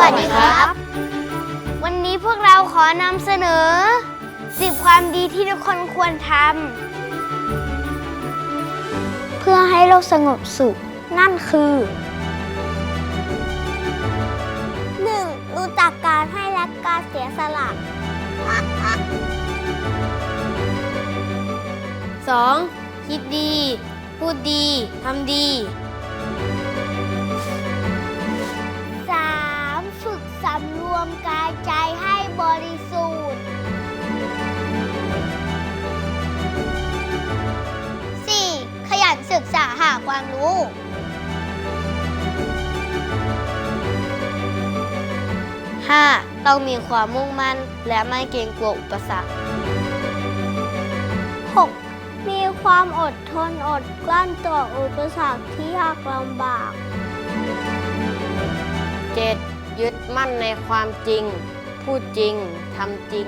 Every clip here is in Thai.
วัสดีครับ วันนี้พวกเราขอนำเสนอ 10 ความดีที่ทุกคนควรทำเพื่อให้โลกสงบสุข นั่นคือ 1. รู้จักการให้และการเสียสละ 2. คิดดี พูดดี ทำดี ความรู้ 5. ต้องมีความมุ่งมั่น และไม่เกรงกลัวอุปสรรค 6. มีความอดทนอดกลั้นต่ออุปสรรคที่ยากลำบาก 7. ยึดมั่นในความจริง พูดจริง ทำจริง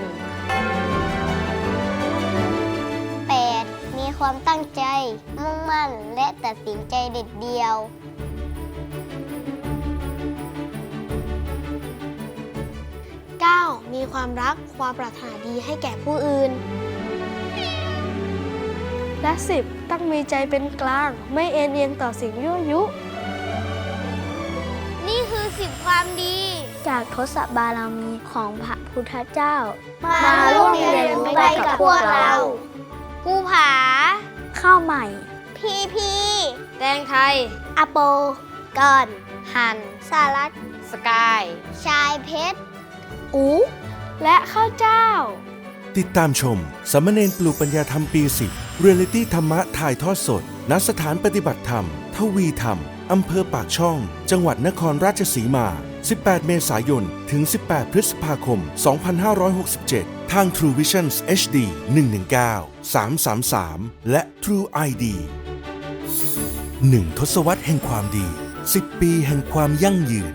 ความตั้งใจ มุ่งมั่น และตัดสินใจเด็ดเดียว 9. มีความรักความปรารถนาดีให้แก่ผู้อื่น และ 10 ต้องมีใจเป็นกลาง ไม่เอ็นเอียงต่อสิ่งยั่วยุ นี่คือสิบความดี จากทศบารมีของพระพุทธเจ้า มาร่วมเรียนรู้ไปกับพวกเรากูผา ข้าวใหม่ พีพีแตงไทย อโปก่อน หัน สารัตสกาย ชายเพชร อูและข้าวเจ้า ติดตามชมสามเณรปลูกปัญญาธรรมปี10เรียลิตี้ธรรมะถ่ายทอดสด ณสถานปฏิบัติธรรม ทวีธรรม อำเภอปากช่อง จังหวัดนครราชสีมา 18 เมษายน ถึง 18 พฤษภาคม 2567 ทาง True Visions HD 119 333 และ True ID 1 ทศวรรษแห่งความดี 10 ปีแห่งความยั่งยืน